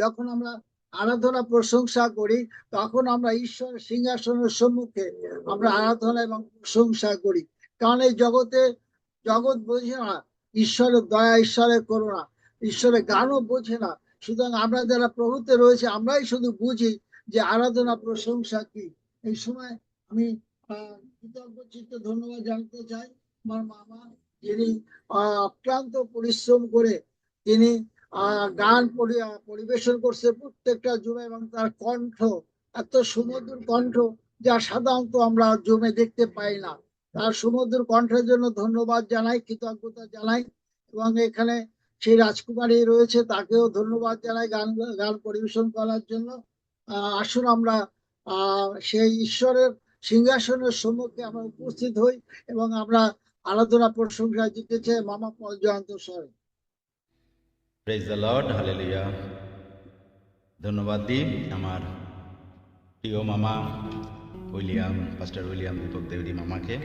যখন আমরা আরাধনা প্রশংসা করি, তখন আমরা ঈশ্বরের সিংহাসনের সম্মুখে আমরা আরাধনা এবং প্রশংসা করি। কারণ এই জগতে জগৎ বোঝে না, ঈশ্বরের দয়া, ঈশ্বরের করুণা, ঈশ্বরের গানও বোঝে না। সুতরাং আমরা যারা প্রভুতে রয়েছে, আমরাই শুধু বুঝি যে আরাধনা, প্রশংসা কি। এই সময় আমি কৃতজ্ঞ ধন্যবাদ জানাতে চাই। আমার মামা, যিনি অক্লান্ত পরিশ্রম করে তিনি গান পরিবেশন করছে প্রত্যেকটা জুমে এবং তার কণ্ঠ, এত সুমধুর কণ্ঠ যা সাধারণত আমরা জমে দেখতে পাই না। তার সুমধুর কণ্ঠের জন্য ধন্যবাদ জানাই, কৃতজ্ঞতা জানাই এবং এখানে সেই রাজকুমারী রয়েছে, তাকেও ধন্যবাদ জানাই গান গান পরিবেশন করার জন্য। আসুন আমরা সেই ঈশ্বরের সিংহাসনের সম্মুখে আমরা উপস্থিত হই এবং আমরা আরাধনা প্রশংসা জিতেছে মামা জয়ন্ত স্বরে। প্রেজ দ্য লর্ড হালেলুয়া ধন্যবাদ দিই আমার প্রিয় মামা উইলিয়াম পাস্টার উইলিয়াম দীপক দেবরী মামাকে।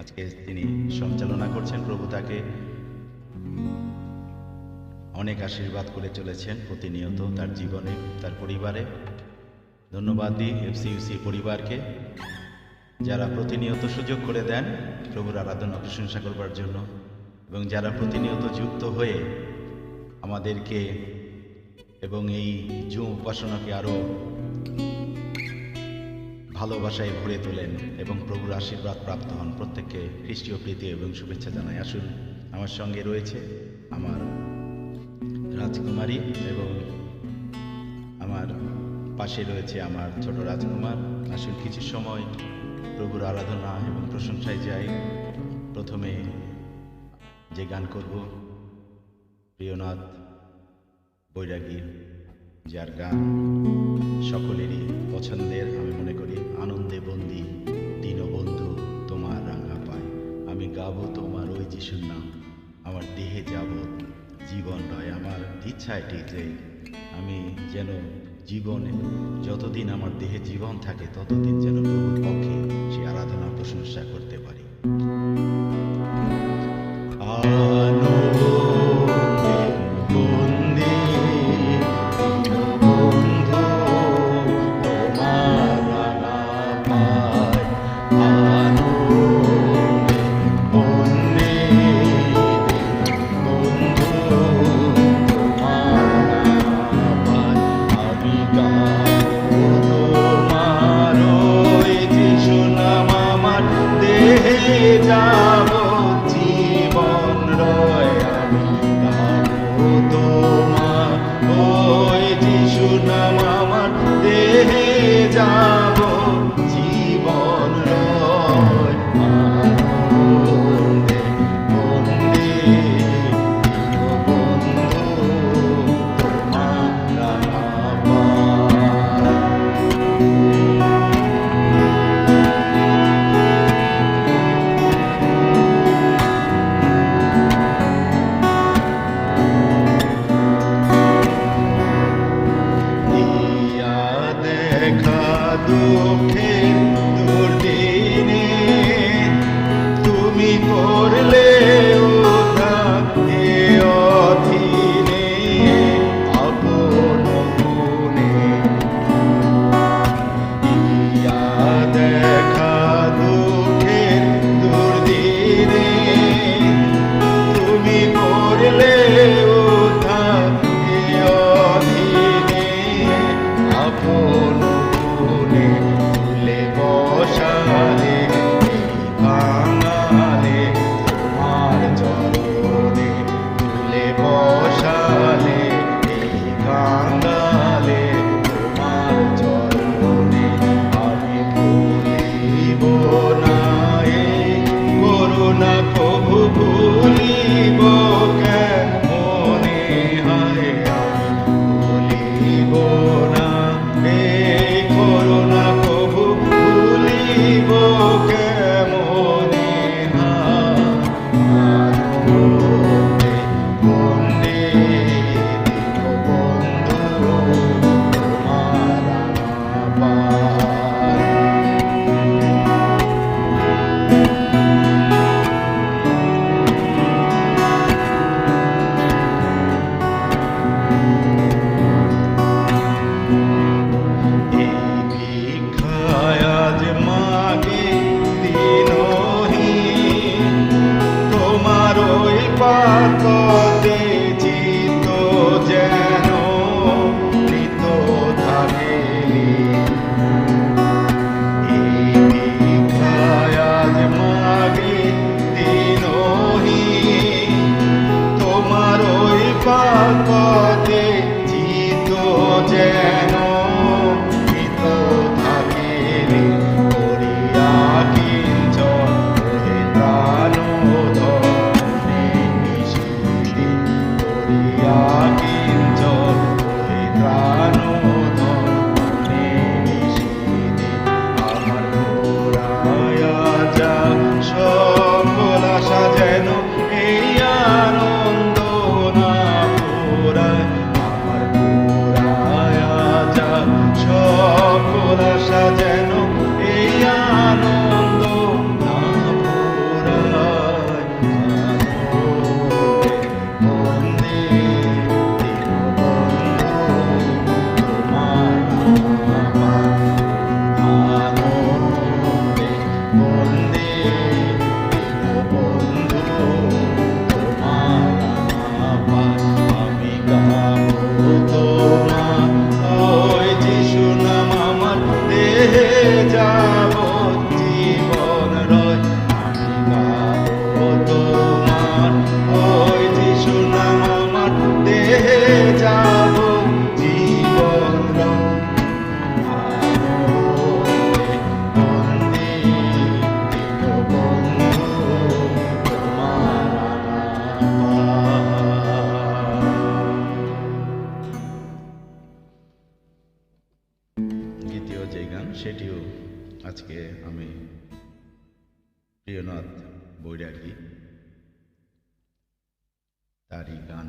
আজকে তিনি সঞ্চালনা করছেন প্রভু তাকে। অনেক আশীর্বাদ করে চলেছেন প্রতিনিয়ত তার জীবনে, তার পরিবারে। ধন্যবাদ দিই এফসিইউসি পরিবারকে, যারা প্রতিনিয়ত সুযোগ করে দেন প্রভুর আরাধনা প্রশংসা করবার জন্য। এবং যারা প্রতিনিয়ত যুক্ত হয়ে আমাদেরকে এবং এই জুম উপাসনাকে আরও ভালোবাসায় ভরে তোলেন এবং প্রভুর আশীর্বাদ প্রাপ্ত হন। প্রত্যেককে খ্রিস্টীয় প্রীতি এবং শুভেচ্ছা জানাই। আসুন, আমার সঙ্গে রয়েছে আমার রাজকুমারী এবং আমার পাশে রয়েছে আমার ছোট রাজকুমার। আসুন, কিছু সময় প্রভুর আরাধনা এবং প্রশংসায় যাই। প্রথমে যে গান করব প্রিয়নাথ, বৈরাগী, যার গান সকলেরই পছন্দের, আমি মনে করি আনন্দে বন্দি দীনবন্ধু তোমার রাঙা পায়। আমি গাবো তোমার ওই যিশুর নাম, আমার দেহে যাব জীবন রয়। আমার ইচ্ছা এটি যে আমি যেন জীবনে যতদিন আমার দেহে জীবন থাকে, ততদিন যেন প্রভুর পক্ষে সে আরাধনা প্রশংসা করতে পারি। তোমার ওই যিশু নাম আমার দেহে যাব Amen.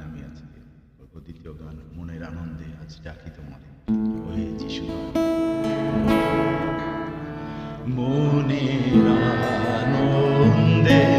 আমি আজ করব দ্বিতীয় গান মনের আনন্দে আজ ডাকি তোমার ওহে যিশু মনের আনন্দে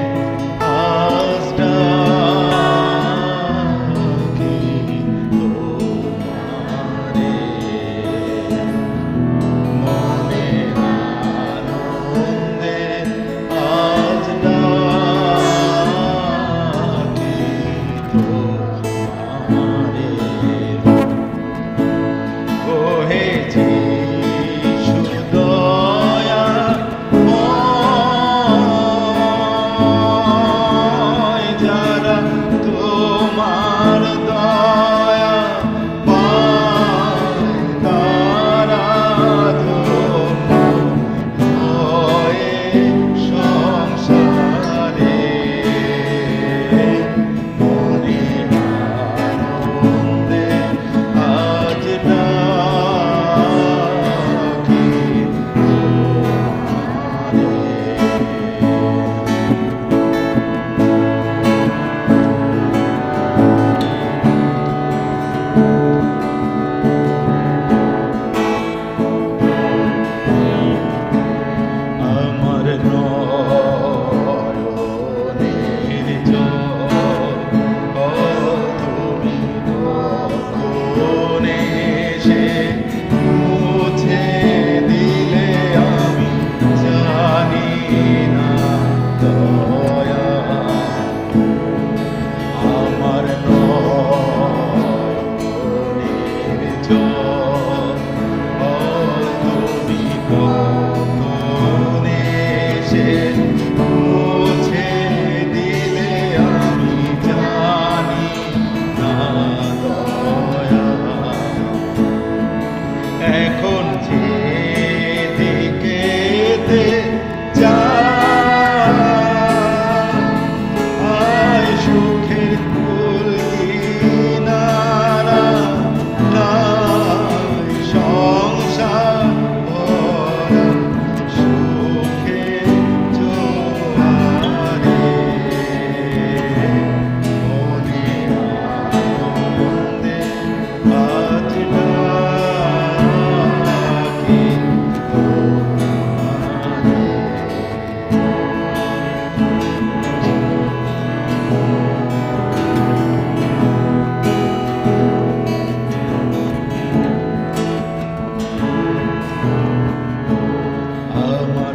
Amém.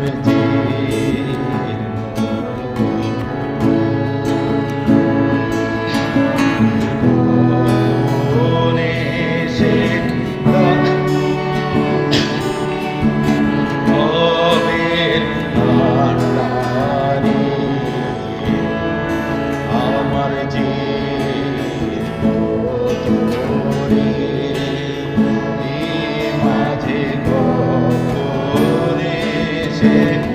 with day.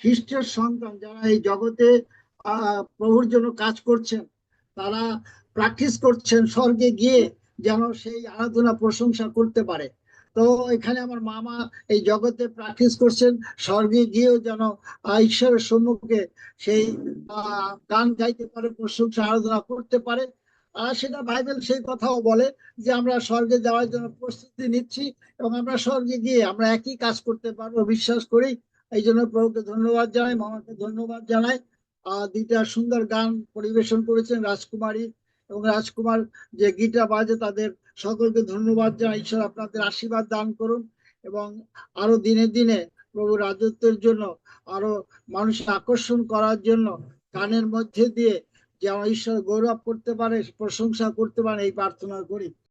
খ্রিস্টের সন্তান যারা এই জগতে প্রভুর জন্য কাজ করছেন, তারা প্র্যাকটিস করছেন স্বর্গে গিয়ে যেন সেই আরাধনা প্রশংসা করতে পারে। তো এখানে আমার মামা এই জগতে প্র্যাকটিস করছেন, স্বর্গে গিয়েও যেন ঈশ্বরের সম্মুখে সেই গান গাইতে পারে, প্রশংসা, আরাধনা করতে পারে। আর সেটা বাইবেল সেই কথাও বলে যে আমরা স্বর্গে যাওয়ার জন্য প্রস্তুতি নিচ্ছি এবং আমরা স্বর্গে গিয়ে আমরা একই কাজ করতে পারব, বিশ্বাস করি। এই জন্য প্রভুকে ধন্যবাদ জানাই মামাকে ধন্যবাদ জানাই। আহ দুইটা সুন্দর গান পরিবেশন করেছেন রাজকুমারী এবং রাজকুমার যে গিটার বাজে তাদের সকলকে ধন্যবাদ জানাই। ঈশ্বর আপনাদের আশীর্বাদ দান করুন এবং আরও দিনে দিনে প্রভু রাজত্বের জন্য, আরও মানুষ আকর্ষণ করার জন্য গানের মধ্যে দিয়ে যেন ঈশ্বর গৌরব করতে পারে প্রশংসা করতে পারে এই প্রার্থনা করি।